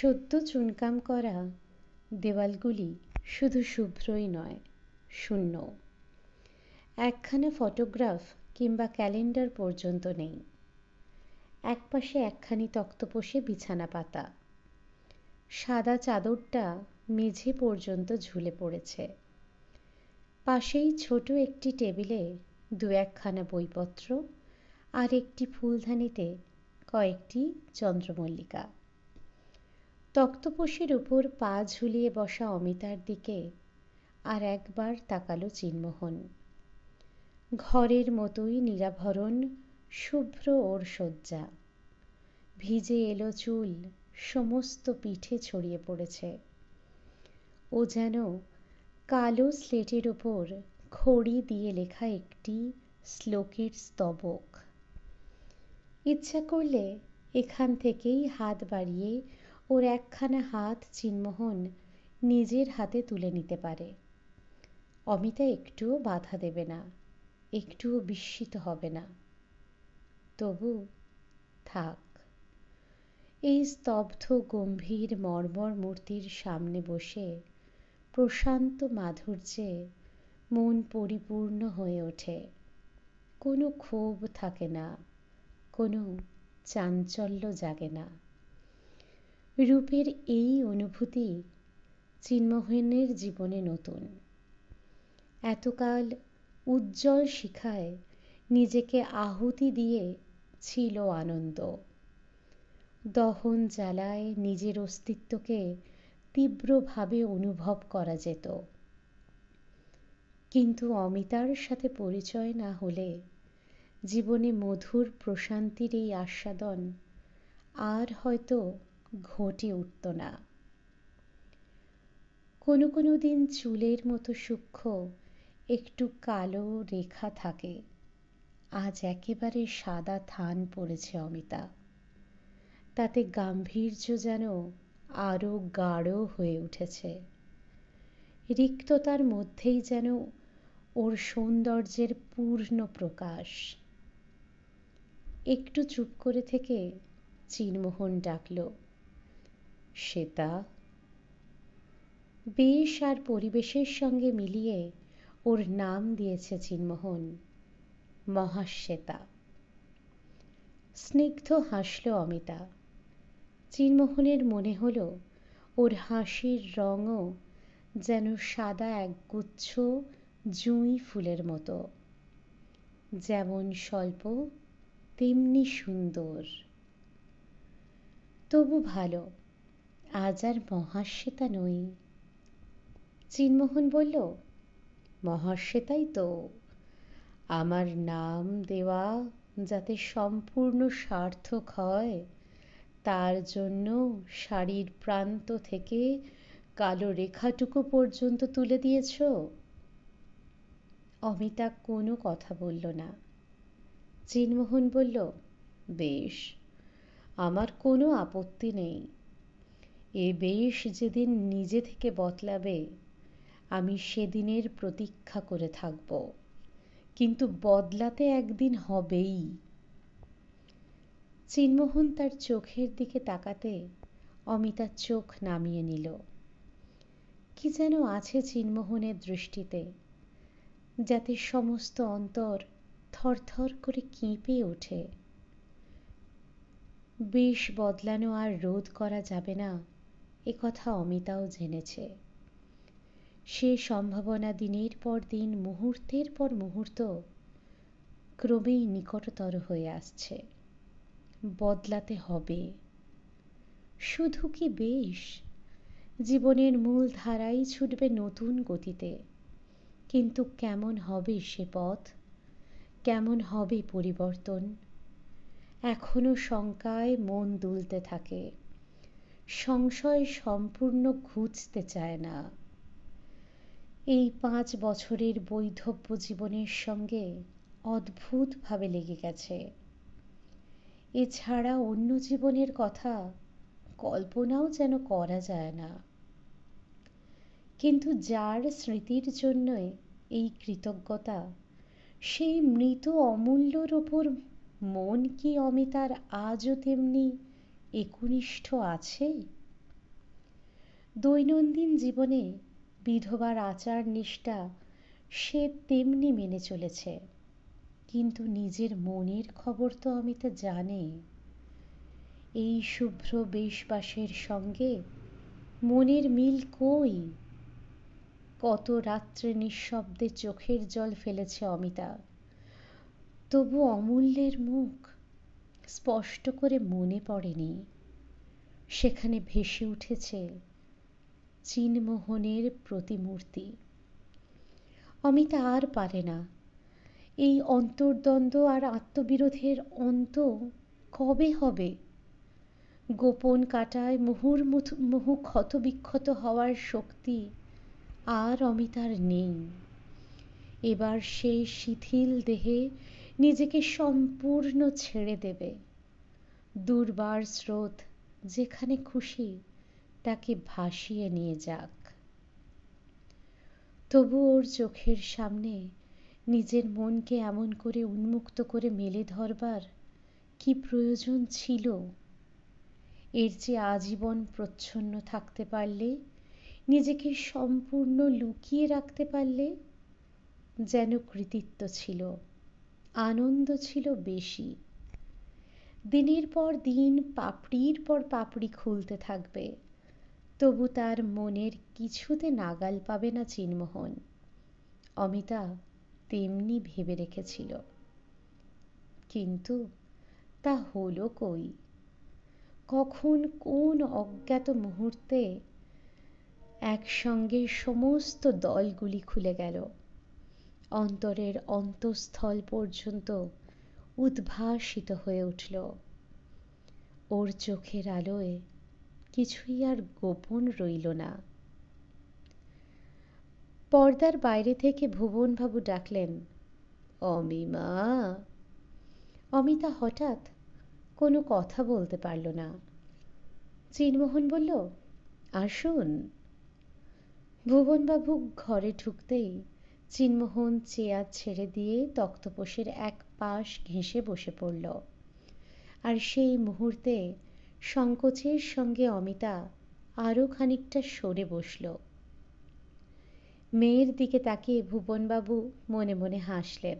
সদ্য চুনকাম করা দেওয়ালগুলি শুধু শুভ্রই নয়, শূন্য। একখানা ফটোগ্রাফ কিংবা ক্যালেন্ডার পর্যন্ত নেই। একপাশে একখানি তক্তপোষে বিছানা পাতা। সাদা চাদরটা মেঝে পর্যন্ত ঝুলে পড়েছে। পাশেই ছোট একটি টেবিলে দু একখানা বইপত্র আর একটি ফুলদানিতে কয়েকটি চন্দ্রমল্লিকা। তক্তপোষের উপর পা ঝুলিয়ে বসা অমিতার দিকে আর একবার তাকালো চিনমোহন। ঘরের মতোই নিরাভরণ, শুভ্র ওর শয্যা ভিজে এলো চুল, সমস্ত পিঠে ছড়িয়ে পড়েছে। ও যেন কালো স্লেটের ওপর খড়ি দিয়ে লেখা একটি শ্লোকের স্তবক। ইচ্ছা করলে এখান থেকেই হাত বাড়িয়ে ওর একখানা হাত চিনমোহন নিজের হাতে তুলে নিতে পারে। অমিতা একটুও বাধা দেবে না, একটুও বিস্মিত হবে না। তবু থাক। এই স্তব্ধ, গম্ভীর, মর্মর মূর্তির সামনে বসে প্রশান্ত মাধুর্যে মন পরিপূর্ণ হয়ে ওঠে। কোনো ক্ষোভ থাকে না, কোনো চাঞ্চল্য জাগে না। রূপের এই অনুভূতি চিন্মোহনের জীবনে নতুন। এতকাল উজ্জ্বল শিখায় নিজেকে আহুতি দিয়ে ছিল আনন্দ। দহন জ্বালায় নিজের অস্তিত্বকে তীব্রভাবে অনুভব করা যেত। কিন্তু অমিতার সাথে পরিচয় না হলে জীবনে মধুর প্রশান্তির এই আস্বাদন আর হয়তো ঘটে উঠত না। কোনো কোনো দিন চুলের মতো সূক্ষ্ম, একটু কালো রেখা থাকে। আজ একেবারে সাদা থান পড়েছে অমিতা। তাতে গাম্ভীর্য যেন আরও গাঢ় হয়ে উঠেছে। রিক্ততার মধ্যেই যেন ওর সৌন্দর্যের পূর্ণ প্রকাশ। একটু চুপ করে থেকে চিনমোহন ডাকল শ্বেতা বেশ আর পরিবেশের সঙ্গে মিলিয়ে ওর নাম দিয়েছে চিনমোহন, মহাশ্বেতা। স্নিগ্ধ হাসল অমিতা। চিনমোহনের মনে হল ওর হাসির রঙও যেন সাদা এক গুচ্ছ জুঁই ফুলের মতো। যেমন স্বল্প, তেমনি সুন্দর। তবু ভালো আজ আর মহাশ্বেতা নই। চিনমোহন বলল, মহাশ্বেতাই তো। আমার নাম দেওয়া যাতে সম্পূর্ণ সার্থক হয়, তার জন্য শাড়ির প্রান্ত থেকে কালো রেখাটুকু পর্যন্ত তুলে দিয়েছ। অমিতা কোনো কথা বলল না। চিনমোহন বলল, বেশ, আমার কোনো আপত্তি নেই। এ বেশ যেদিন নিজে থেকে বতলাবে আমি সেদিনের প্রতীক্ষা করে থাকব। কিন্তু বদলাতে একদিন হবেই। চিনমোহন তার চোখের দিকে তাকাতে অমিতা চোখ নামিয়ে নিল। কি যেন আছে চিনমোহনের দৃষ্টিতে, যাতে সমস্ত অন্তর থরথর করে কেঁপে ওঠে। বেশ বদলানো আর রোধ করা যাবে না। এ কথা অমিতাও জেনেছে। সে সম্ভাবনা দিনের পর দিন, মুহূর্তের পর মুহূর্ত ক্রমেই নিকটতর হয়ে আসছে। বদলাতে হবে। শুধু কি বেশ? জীবনের মূল ধারাই ছুটবে নতুন গতিতে। কিন্তু কেমন হবে সে পথ? কেমন হবে পরিবর্তন? এখনও শঙ্কায় মন দুলতে থাকে। সংশয় সম্পূর্ণ ঘুচতে চায় না। এই পাঁচ বছরের বৈধব্য জীবনের সঙ্গে অদ্ভুতভাবে লেগে গেছে। এছাড়া অন্য জীবনের কথা কল্পনাও যেন করা যায় না। কিন্তু যার স্মৃতির জন্যই এই কৃতজ্ঞতা, সেই মৃত অমূল্যর ওপর মন কি অমিতার আজও তেমনি একনিষ্ঠ আছে? দৈনন্দিন জীবনে বিধবার আচার নিষ্ঠা সে তেমনি মেনে চলেছে। কিন্তু নিজের মনের খবর তো অমিতা জানে। এই শুভ্র বেশবাসের সঙ্গে মনের মিল কই? কত রাত্রে নিঃশব্দে চোখের জল ফেলেছে অমিতা। তবু অমূল্যের মুখ স্পষ্ট করে মনে পড়েনি। সেখানে ভেসে উঠেছে চিনমোহনের প্রতিমূর্তি। অমিতা আর পারে না। এই অন্তর্দ্বন্দ্ব আর আত্মবিরোধের অন্ত কবে হবে? গোপন কাটায় মুহুর্মুহু ক্ষতবিক্ষত হওয়ার শক্তি আর অমিতার নেই। এবার সে শিথিল দেহে নিজেকে সম্পূর্ণ ছেড়ে দেবে। দুর্বার স্রোত যেখানে খুশি তাকে ভাসিয়ে নিয়ে যাক। তবু ওর চোখের সামনে নিজের মনকে এমন করে উন্মুক্ত করে মেলে ধরবার কি প্রয়োজন ছিল? এর যে আজীবন প্রচ্ছন্ন থাকতে পারলে, নিজেকে সম্পূর্ণ লুকিয়ে রাখতে পারলে যেন কৃতিত্ব ছিল। আনন্দ ছিল বেশি। দিনের পর দিন, পাপড়ির পর পাপড়ি খুলতে থাকবে। তবু তার মনের কিছুতে নাগাল পাবে না চিনমোহন। অমিতা তেমনি ভেবে রেখেছিল। কিন্তু তা হলো কই? কখন কোন অজ্ঞাত মুহূর্তে একসঙ্গে সমস্ত দলগুলি খুলে গেল। অন্তরের অন্তঃস্থল পর্যন্ত উদ্ভাসিত হয়ে উঠল। ওর চোখের আলোয় কিছুই আর গোপন রইল না। পর্দার বাইরে থেকে ভুবনবাবু ডাকলেন, অমিমা! অমিতা হঠাৎ কোনো কথা বলতে পারল না। চিনমোহন বলল, আসুন। ভুবনবাবু ঘরে ঢুকতেই চিনমোহন চেয়ার ছেড়ে দিয়ে তক্তপোষের এক পাশ ঘেঁষে বসে পড়ল। আর সেই মুহূর্তে সংকোচের সঙ্গে অমিতা আরও খানিকটা সরে বসল। মেয়ের দিকে তাকিয়ে ভুবনবাবু মনে মনে হাসলেন।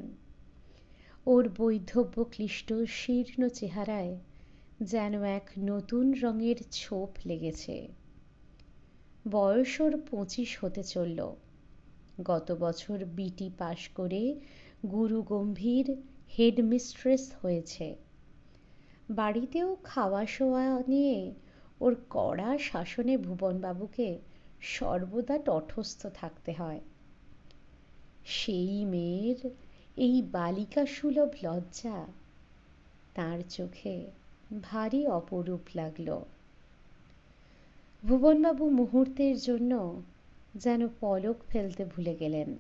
ওর বৈধব্য ক্লিষ্ট শীর্ণ চেহারায় যেন এক নতুন রঙের ছোপ লেগেছে। বয়স ওর পঁচিশ হতে চলল। গত বছর বিটি পাশ করে গুরু গম্ভীর হেডমিস্ট্রেস হয়েছে। বাড়িতেও খাওয়া শোয়া নিয়ে ওর কড়া শাসনে ভুবনবাবুকে সর্বদা তটস্থ থাকতে হয়। সেই মেয়ের এই বালিকা সুলভ লজ্জা তার চোখে ভারী অপরূপ লাগল। ভুবনবাবু মুহূর্তের জন্য যেন পলক ফেলতে ভুলে গেলেন।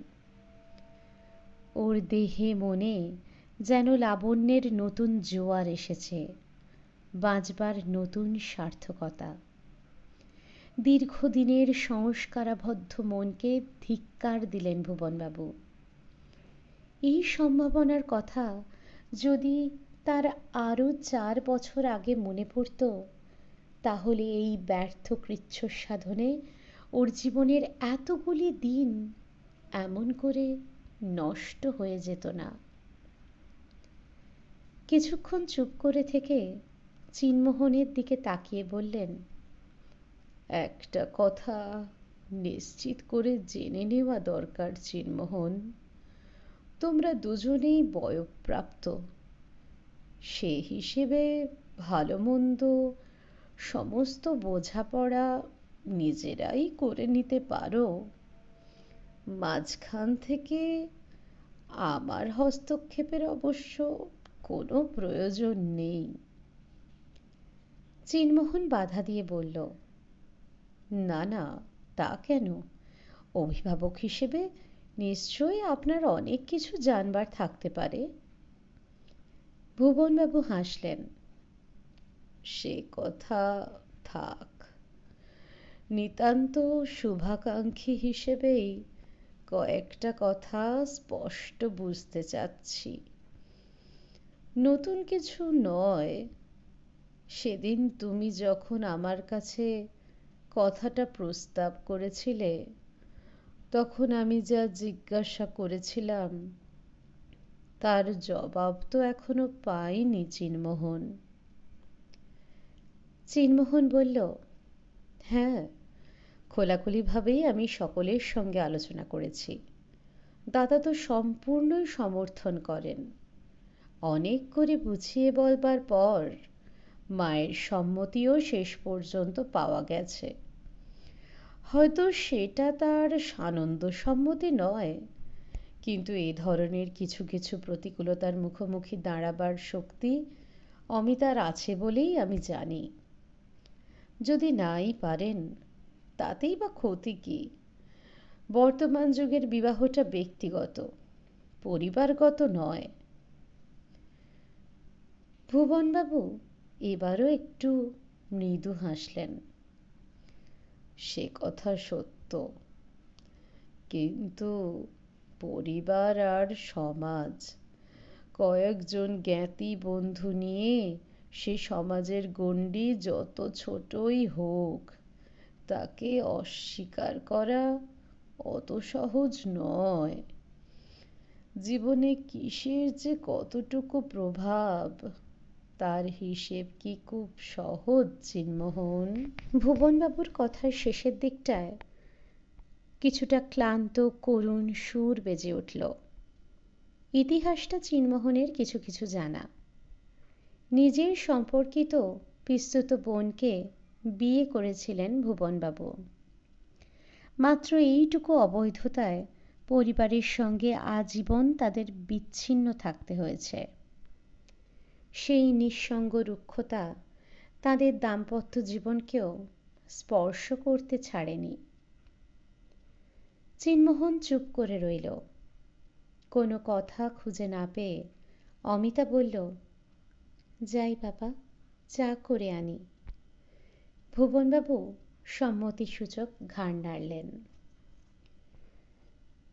ওর দেহে মনে যেন লাবণ্যের নতুন জোয়ার এসেছে, বাঁচবার নতুন সার্থকতা। দীর্ঘদিনের সংস্কারাবদ্ধ মনকে ধিক্কার দিলেন ভুবনবাবু। এই সম্ভাবনার কথা যদি তার আরও চার বছর আগে মনে পড়ত, তাহলে এই ব্যর্থ কৃচ্ছ সাধনে ওর জীবনের এতগুলি দিন এমন করে নষ্ট হয়ে যেত না। কিছুক্ষণ চুপ করে থেকে চিনমোহনের দিকে তাকিয়ে বললেন, একটা কথা নিশ্চিত করে জেনে নেওয়া দরকার চিনমোহন। তোমরা দুজনেই বয়প্রাপ্ত। সে হিসেবে ভালো মন্দ, সমস্ত বোঝাপড়া নিজেরাই করে নিতে পারো। মাঝখান থেকে আমার হস্তক্ষেপের অবশ্য কোনো প্রয়োজন নেই। চিনমোহন বাধা দিয়ে বলল, না না, তা কেন? অভিভাবক হিসেবে নিশ্চয়ই আপনার অনেক কিছু জানবার থাকতে পারে। ভুবনবাবু হাসলেন, সে কথা থাক নিতান্ত শুভাকাঙ্ক্ষী হিসেবেই কয়েকটা কথা স্পষ্ট বুঝতে চাচ্ছি। নতুন কিছু নয়, সেদিন তুমি যখন আমার কাছে কথাটা প্রস্তাব করেছিলে, তখন আমি যা জিজ্ঞাসা করেছিলাম, তার জবাব তো এখনও পাইনি চিনমোহন। চিনমোহন বলল হ্যাঁ খোলাখুলিভাবেই আমি সকলের সঙ্গে আলোচনা করেছি। দাদা তো সম্পূর্ণই সমর্থন করেন। অনেক করে বুঝিয়ে বলবার পর মায়ের সম্মতিও শেষ পর্যন্ত পাওয়া গেছে। হয়তো সেটা তার সানন্দ সম্মতি নয়, কিন্তু এ ধরনের কিছু কিছু প্রতিকূলতার মুখোমুখি দাঁড়াবার শক্তি অমিতার আছে বলেই আমি জানি। যদি নাই পারেন, তাতেই বা ক্ষতি কি? বর্তমান যুগের বিবাহটা ব্যক্তিগত, পরিবারগত নয়। ভুবনবাবু, এবারও একটু মৃদু হাসলেন। সে কথা সত্য। কিন্তু পরিবার আর সমাজ, কয়েকজন জ্ঞাতি বন্ধু নিয়ে সে সমাজের গণ্ডি যত ছোটই হোক, তাকে অস্বীকার করা অত সহজ নয়। জীবনে কিসের যে কতটুকু প্রভাব, তার হিসেব কি খুব সহজ চিনমোহন ভুবনবাবুর কথার শেষের দিকটায় কিছুটা ক্লান্ত, করুণ সুর বেজে উঠল। ইতিহাসটা চিনমোহনের কিছু কিছু জানা। নিজের সম্পর্কিত পিস্তুত বোনকে বিয়ে করেছিলেন ভুবনবাবু। মাত্র এইটুকু অবৈধতায় পরিবারের সঙ্গে আজীবন তাদের বিচ্ছিন্ন থাকতে হয়েছে। সেই নিঃসঙ্গ রুক্ষতা তাদের দাম্পত্য জীবনকেও স্পর্শ করতে ছাড়েনি। চিনমোহন চুপ করে রইল। কোনো কথা খুঁজে না পেয়ে অমিতা বলল যাই বাবা, চা করে আনি। ভুবনবাবু সম্মতিসূচক ঘাড় নাড়লেন।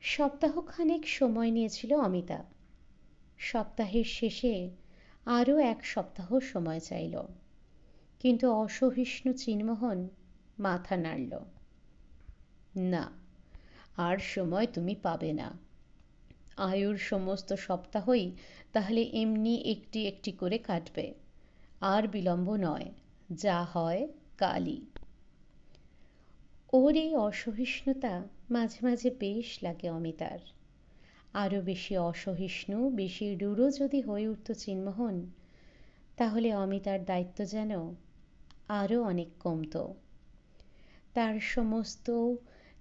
সপ্তাহখানেক সময় নিয়েছিল অমিতা সপ্তাহের শেষে আরও এক সপ্তাহ সময় চাইল। কিন্তু অসহিষ্ণু চিনমোহন মাথা নাড়ল। না, আর সময় তুমি পাবে না। আয়ুর সমস্ত সপ্তাহই তাহলে এমনি একটি একটি করে কাটবে। আর বিলম্ব নয়, যা হয় কালই। ওর এই অসহিষ্ণুতা মাঝে মাঝে বেশ লাগে অমিতার। আরও বেশি অসহিষ্ণু, বেশি রূঢ় যদি হয়ে উঠত চিনমোহন, তাহলে অমিতার দায়িত্ব যেন আরও অনেক কমত। তার সমস্ত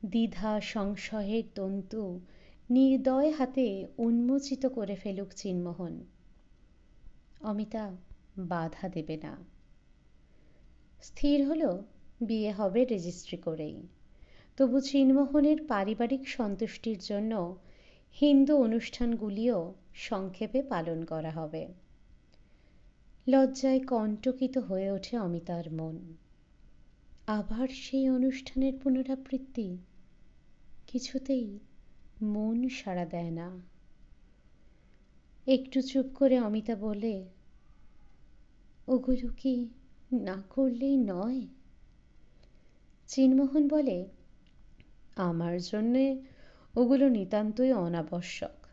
দ্বিধা, সংশয়ের তন্তু নির্দয় হাতে উন্মোচিত করে ফেলুক চিনমোহন। অমিতা বাধা দেবে না। স্থির হলো বিয়ে হবে রেজিস্ট্রি করেই। তবু চিনমোহনের পারিবারিক সন্তুষ্টির জন্য হিন্দু অনুষ্ঠানগুলিও সংক্ষেপে পালন করা হবে। লজ্জায় কণ্টকিত হয়ে ওঠে অমিতার মন। আবার সেই অনুষ্ঠানের পুনরাবৃত্তি কিছুতেই মন সাড়া দেয় না। একটু চুপ করে অমিতা বলে, ওগুলো কি না করলেই নয়? চিনমোহন বলে, আমার জন্যে ওগুলো নিতান্তই অনাবশ্যক।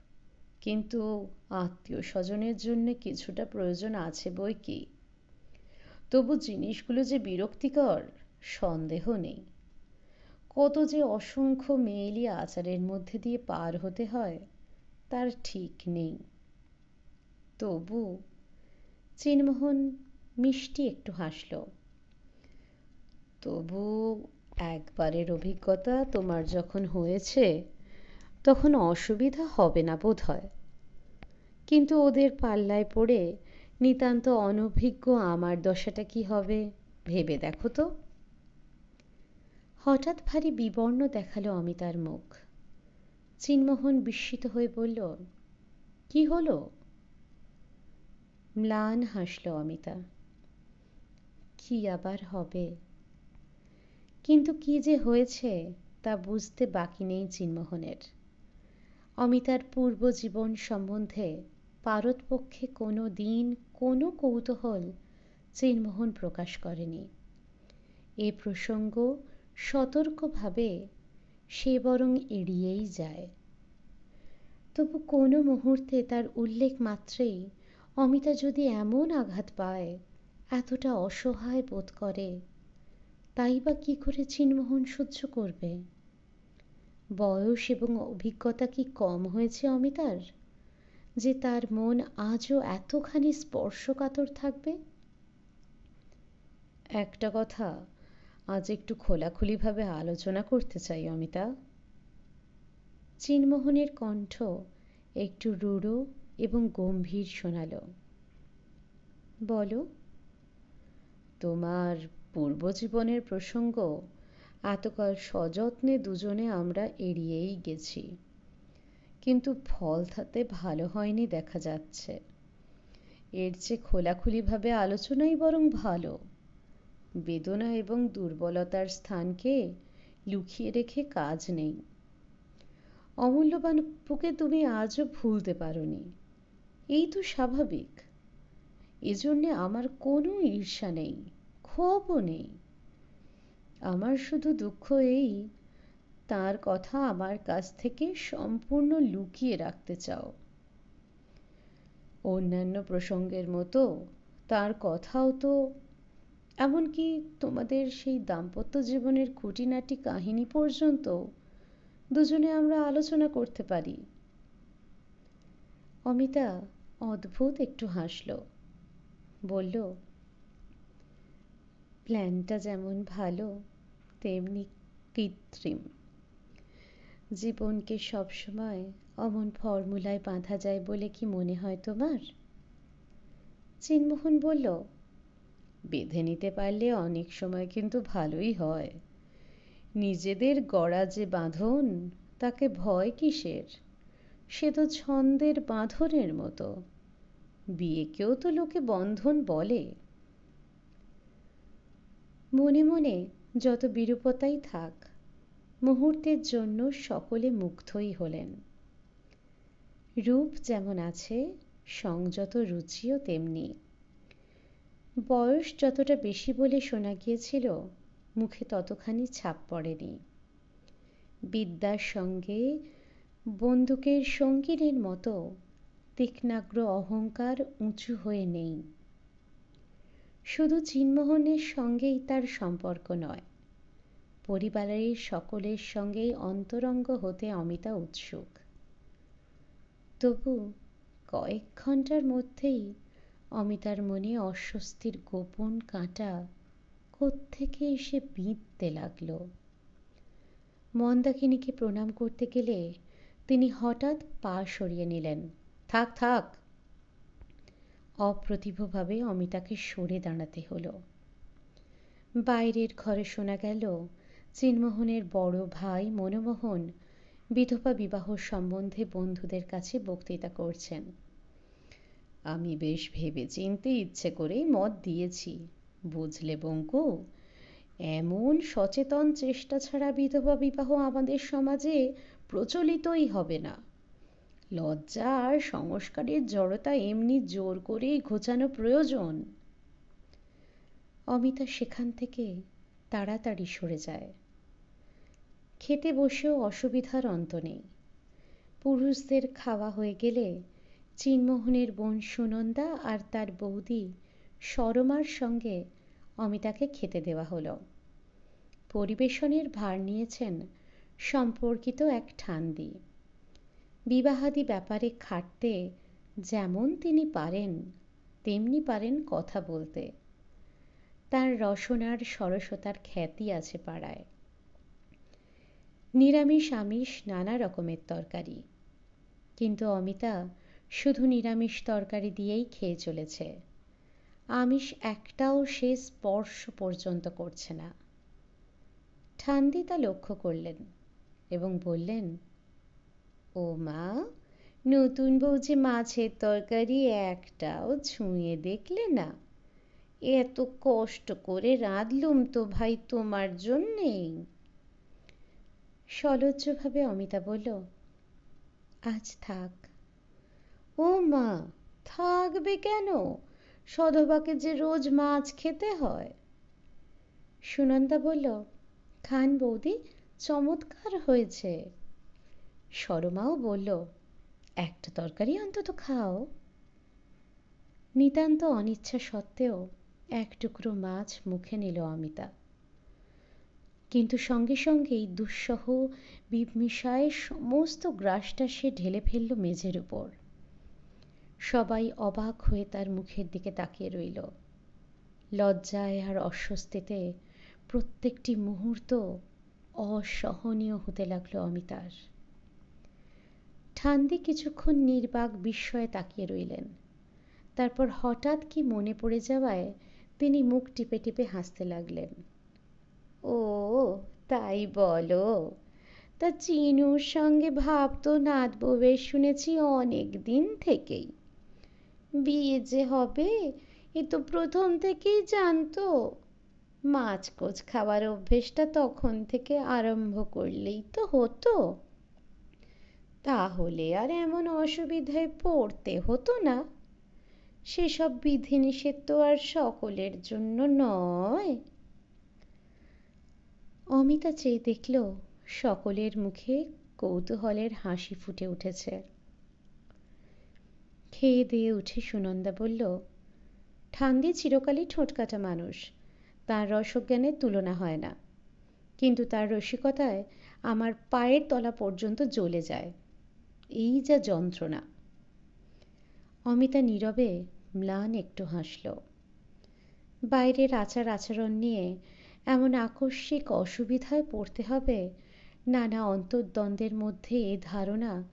কিন্তু আত্মীয় স্বজনের জন্য কিছুটা প্রয়োজন আছে বই কি? তবু জিনিসগুলো যে বিরক্তিকর, সন্দেহ নেই। কত যে অসংখ্য মেয়েলি আচারের মধ্যে দিয়ে পার হতে হয়, তার ঠিক নেই। তবু চিনমোহন মিষ্টি একটু হাসল। তবু একবারের অভিজ্ঞতা তোমার যখন হয়েছে, তখন অসুবিধা হবে না বোধ হয় কিন্তু ওদের পাল্লায় পড়ে নিতান্ত অনভিজ্ঞ আমার দশাটা কি হবে ভেবে দেখো তো। হঠাৎ ভারী বিবর্ণ দেখাল অমিতার মুখ। চিনমোহন বিস্মিত হয়ে বলল, কি হলো? ম্লান হাসল অমিতা। কি আবার হবে? কিন্তু কি যে হয়েছে তা বুঝতে বাকি নেই চিনমোহনের। অমিতার পূর্ব জীবন সম্বন্ধে পারতপক্ষে কোনো দিন কোনো কৌতূহল চিনমোহন প্রকাশ করেনি। এ প্রসঙ্গ সতর্কভাবে সে বরং এড়িয়েই যায়। তবু কোনো মুহূর্তে তার উল্লেখ মাত্রেই অমিতা যদি এমন আঘাত পায়, এতটা অসহায় বোধ করে, তাই বা কি করে চিনমোহন সহ্য করবে? বয়স এবং অভিজ্ঞতা কি কম হয়েছে অমিতার? যে তার মন আজও এতখানি স্পর্শকাতর থাকবে? একটা কথা আজ একটু খোলাখুলিভাবে আলোচনা করতে চাই, অমিতা। চিনমোহনের কণ্ঠ একটু রূঢ় এবং গম্ভীর শোনাল। বলো, তোমার পূর্বজীবনের প্রসঙ্গ এতকাল সযত্নে দুজনে আমরা এড়িয়েই গেছি, কিন্তু ফল তাতে ভালো হয়নি দেখা যাচ্ছে। এর চেয়ে খোলাখুলিভাবে আলোচনাই বরং ভালো। বেদনা এবং দুর্বলতার স্থানকে লুকিয়ে রেখে কাজ নেই। অমূল্যবান পুকে তুমি আজও ভুলতে পারোনি। এই তো স্বাভাবিক। এজন্যে আমার কোনো ঈর্ষা নেই, ক্ষোভও নেই। আমার শুধু দুঃখ এই, তার কথা আমার কাছ থেকে সম্পূর্ণ লুকিয়ে রাখতে চাও। অন্যান্য প্রসঙ্গের মতো তার কথাও তো এমনকি তোমাদের সেই দাম্পত্য জীবনের খুঁটিনাটি কাহিনী পর্যন্ত দুজনে আমরা আলোচনা করতে পারি। অমিতা অদ্ভুত একটু হাসল। বলল, প্ল্যানটা যেমন ভালো, তেমনি কৃত্রিম। জীবনকে সবসময় অমন ফর্মুলায় বাঁধা যায় বলে কি মনে হয় তোমার? চিনমোহন বলল বেঁধে নিতে পারলে অনেক সময় কিন্তু ভালোই হয়। নিজেদের গড়া যে বাঁধন, তাকে ভয় কিসের? সে তো ছন্দের বাঁধনের মতো। বিয়েকেও তো লোকে বন্ধন বলে। মনে মনে যত বিরূপতাই থাক, মুহূর্তের জন্য সকলে মুগ্ধই হলেন। রূপ যেমন আছে, সংযত রুচিও তেমনি। বয়স যতটা বেশি বলে শোনা গিয়েছিল, মুখে ততখানি ছাপ পড়েনি। বিদ্যার সঙ্গে বন্দুকের সঙ্গিনীর মতো তীক্ষ্ণাগ্র অহংকার উঁচু হয়ে নেই। শুধু চিনমোহনের সঙ্গেই তার সম্পর্ক নয়, পরিবারের সকলের সঙ্গেই অন্তরঙ্গ হতে অমিতা উৎসুক। তবু কয়েক ঘণ্টার মধ্যেই অমিতার মনে অস্বস্তির গোপন কাঁটা কোত্থেকে এসে বিঁধতে লাগল। মন্দাকিনীকে প্রণাম করতে গেলে তিনি হঠাৎ পা সরিয়ে নিলেন। থাক থাক। অপ্রতিভভাবে অমিতাকে সরে দাঁড়াতে হলো। বাইরের ঘরে শোনা গেল চিনমোহনের বড় ভাই মনমোহন বিধবা বিবাহ সম্বন্ধে বন্ধুদের কাছে বক্তৃতা করছেন। আমি বেশ ভেবে চিনতে ইচ্ছে করেই মত দিয়েছি। বুঝলে বঙ্কু, এমন সচেতন চেষ্টা ছাড়া বিধবা বিবাহ আমাদের সমাজে প্রচলিতই হবে না। লজ্জা আর সংস্কারের জড়তা এমনি জোর করেই ঘোচানো প্রয়োজন। অমিতা সেখান থেকে তাড়াতাড়ি সরে যায়। খেতে বসেও অসুবিধার অন্ত নেই। পুরুষদের খাওয়া হয়ে গেলে চিনমোহনের বোন সুনন্দা আর তার বৌদি সরমার সঙ্গে অমিতাকে খেতে দেওয়া হলো। পরিবেশনের ভার নিয়েছেন সম্পর্কিত এক ঠান্দি বিবাহাদি ব্যাপারে খাটতে যেমন তিনি পারেন, তেমনি পারেন কথা বলতে। তার রসনার সরসতার খ্যাতি আছে পাড়ায়। নিরামিষ, আমিষ, নানা রকমের তরকারি। কিন্তু অমিতা শুধু নিরামিষ তরকারি দিয়েই খেয়ে চলেছে। আমিষ একটাও সে স্পর্শ পর্যন্ত করছে না। ঠান্দি তা লক্ষ্য করলেন এবং বললেন, ও মা, নতুন বউ যে মাছের তরকারি একটাও ছুঁয়ে দেখলে না? এত কষ্ট করে রাঁধলুম তো ভাই তোমার জন্যেই। সলজ্জভাবে অমিতা বলল, আজ থাক ও মা, থাকবে কেন? সধবাকে যে রোজ মাছ খেতে হয়। সুনন্দা বলল, খান বৌদি, চমৎকার হয়েছে। সরমাও বলল, একটা তরকারি অন্তত খাও। নিতান্ত অনিচ্ছা সত্ত্বেও এক টুকরো মাছ মুখে নিল অমিতা। কিন্তু সঙ্গে সঙ্গেই দুঃসহ বিমিষায় সমস্ত গ্রাসটা সে ঢেলে ফেলল মেঝের উপর। সবাই অবাক হয়ে তার মুখের দিকে তাকিয়ে রইল। লজ্জায় আর অস্বস্তিতে প্রত্যেকটি মুহূর্ত অসহনীয় হতে লাগল অমিতার। ঠান্দি কিছুক্ষণ নির্বাক বিস্ময়ে তাকিয়ে রইলেন। তারপর হঠাৎ কি মনে পড়ে যাওয়ায় তিনি মুখ টিপে টিপে হাসতে লাগলেন। ও, তাই বলো। তা চিনুর সঙ্গে ভাব তো নাতব বেশ শুনেছি অনেক দিন থেকেই। বিয়ে যে হবে, এ তো প্রথম থেকেই জানতো। মাছ কোচ খাওয়ার অভ্যেসটা তখন থেকে আরম্ভ করলেই তো হতো। তাহলে আর এমন অসুবিধায় পড়তে হতো না। সেসব বিধিনিষেধ তো আর সকলের জন্য নয়। অমিতা চেয়ে দেখল, সকলের মুখে কৌতূহলের হাসি ফুটে উঠেছে। খেয়ে দিয়ে উঠে সুনন্দা বলল ঠান্দি চিরকালই ঠোঁটকাটা মানুষ। তার রসজ্ঞানের তুলনা হয় না। কিন্তু তার রসিকতায় আমার পায়ের তলা পর্যন্ত জ্বলে যায়। এই যা যন্ত্রণা! অমিতা নীরবে ম্লান একটু হাসল। বাইরের আচার আচরণ নিয়ে এমন আকস্মিক অসুবিধায় পড়তে হবে, নানা অন্তর্দ্বন্দ্বের মধ্যে এ ধারণা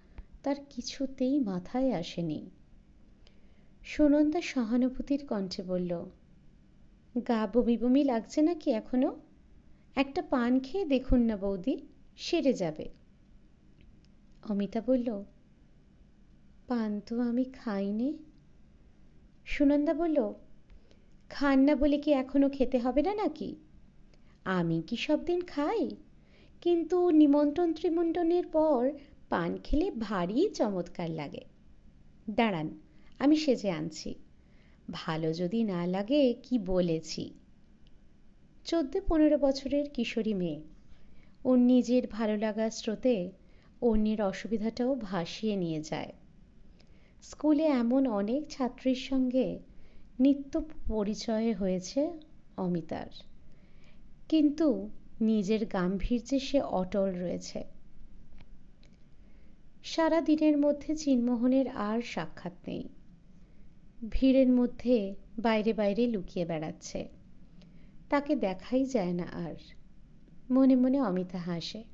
তার কিছুতেই মাথায় আসেনি। সুনন্দা সহানুভূতির কণ্ঠে বলল, গা বমি বমি লাগছে নাকি এখনও? একটা পান খেয়ে দেখুন না বৌদি, সেরে যাবে। অমিতা বলল, পান তো আমি খাইনি। সুনন্দা বলল, খান না বলে কি এখনও খেতে হবে না নাকি? আমি কি সব দিন খাই? কিন্তু নিমন্ত্রণ ত্রিমন্ত্রণের পর পান খেলে ভারী চমৎকার লাগে। দাঁড়ান আমি সেজে আনছি। ভালো যদি না লাগে, কি বলেছি? চোদ্দ পনেরো বছরের কিশোরী মেয়ে। ওর নিজের ভালো লাগার স্রোতে অন্যের অসুবিধাটাও ভাসিয়ে নিয়ে যায়। স্কুলে এমন অনেক ছাত্রীর সঙ্গে নিত্য পরিচয় হয়েছে অমিতার। কিন্তু নিজের গাম্ভীর্যে সে অটল রয়েছে। সারা দিনের মধ্যে চিনমোহনের আর সাক্ষাৎ নেই। ভিড়ের মধ্যে বাইরে বাইরে লুকিয়ে বেড়াচ্ছে। তাকে দেখাই যায় না আর। মনে মনে অমিতা হাসে।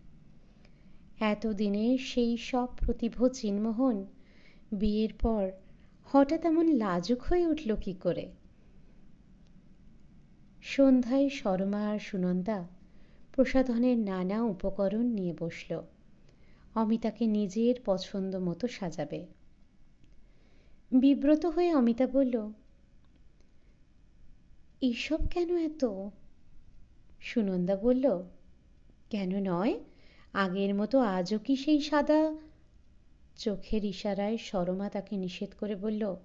এতদিনে সেই সব প্রতিভ চিনমোহন বিয়ের পর হঠাৎ এমন লাজুক হয়ে উঠল কি করে? সন্ধ্যায় শর্মা আর সুনন্দা প্রসাধনের নানা উপকরণ নিয়ে বসল। অমিতাকে নিজের পছন্দ মতো সাজাবে। বিব্রত হয়ে অমিতা বলল, এইসব কেন এত? সুনন্দা বলল, কেন নয়, আগের মতো আজও কি সেই সাদা? চোখের ইশারায় সরমা তাকে নিষেধ করে বলল,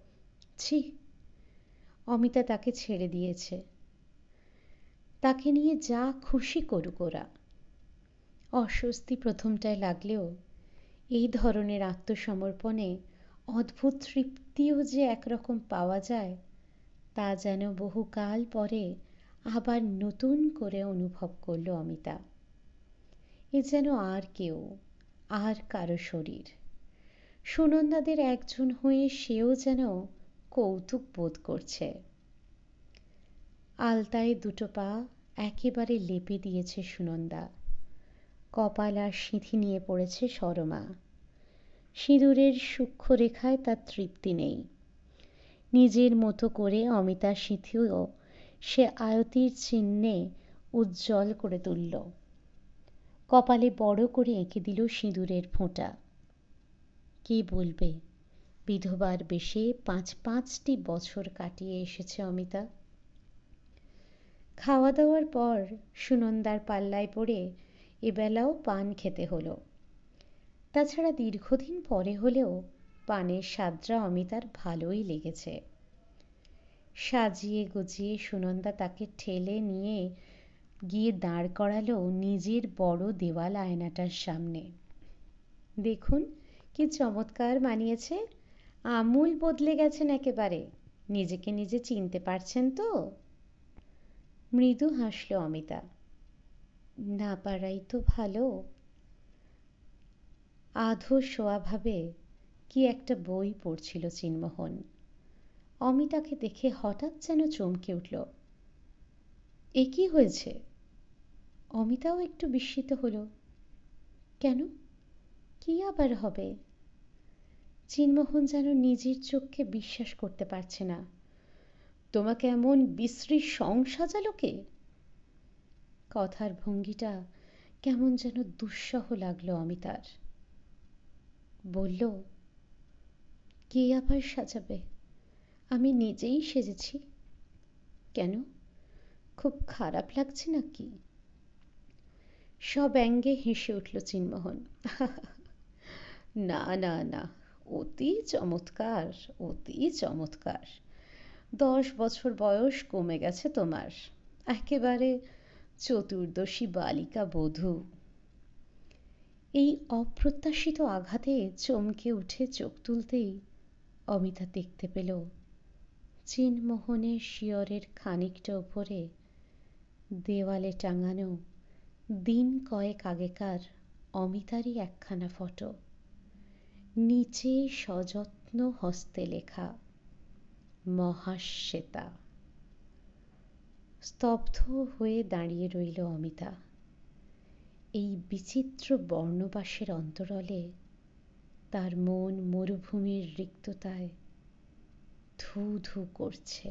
ছি। অমিতা তাকে ছেড়ে দিয়েছে। তাকে নিয়ে যা খুশি করুক ওরা। অস্বস্তি প্রথমটায় লাগলেও এই ধরনের আত্মসমর্পণে অদ্ভুত তৃপ্তিও যে একরকম পাওয়া যায়, তা যেন বহুকাল পরে আবার নতুন করে অনুভব করল অমিতা। এ যেন আর কেউ, আর কারও শরীর। সুনন্দাদের একজন হয়ে সেও যেন কৌতুক বোধ করছে। আলতায় দুটো পা একেবারে লেপে দিয়েছে সুনন্দা। কপাল আর সিঁথি নিয়ে পড়েছে সরমা। সিঁদুরের সূক্ষ্ম রেখায় তার তৃপ্তি নেই। নিজের মতো করে অমিতা সিঁথিও সে আয়তির চিহ্নে উজ্জ্বল করে তুলল। কপালে বড় করে এঁকে দিল সিঁদুরের ফোঁটা। কি বলবে, বিধবার বেশে পাঁচ পাঁচটি বছর কাটিয়ে এসেছে অমিতা। খাওয়া দাওয়ার পর সুনন্দার পাল্লায় পড়ে এবেলাও পান খেতে হলো। তাছাড়া দীর্ঘদিন পরে হলেও পানের স্বাদটা অমিতার ভালোই লেগেছে। সাজিয়ে গুজিয়ে সুনন্দা তাকে ঠেলে নিয়ে গিয়ে দাঁড় করালো নিজের বড় দেওয়াল আয়নাটার সামনে। দেখুন কি চমৎকার মানিয়েছে। আমূল বদলে গেছেন একেবারে। নিজেকে নিজে চিনতে পারছেন তো? মৃদু হাসল অমিতা। না পারাই তো ভালো। আধো শোয়াভাবে কি একটা বই পড়ছিল চিনমোহন। অমিতাকে দেখে হঠাৎ যেন চমকে উঠল, এ কি হয়েছে? অমিতাও একটু বিস্মিত হলো, কেন? কি আবার হবে? চিনমোহন যেন নিজের চোখকে বিশ্বাস করতে পারছে না, তোমাকে এমন বিশ্রী সং সাজালো কে? কথার ভঙ্গিটা কেমন যেন দুঃসহ লাগল অমিতার। বলল, কে আবার সাজাবে? আমি নিজেই সেজেছি। কেন? খুব খারাপ লাগছে নাকি? সব অ্যাঙ্গে হেসে উঠল চিনমোহন। না না না, অতি চমৎকার অতি চমৎকার। দশ বছর বয়স কমে গেছে তোমার। একেবারে চতুর্দশী বালিকা বধূ। এই অপ্রত্যাশিত আঘাতে চমকে উঠে চোখ তুলতেই অমিতা দেখতে পেল। চিনমোহনের শিয়রের খানিকটা উপরে দেওয়ালে টাঙানো দিন কয়েক আগেকার অমিতারই একখানা ফটো। নিচে সযত্ন হস্তে লেখা, মহাশ্বেতা। স্তব্ধ হয়ে দাঁড়িয়ে রইল অমিতা। এই বিচিত্র বর্ণবাসের অন্তরলে তার মন মরুভূমির রিক্ততায় ধু ধু করছে।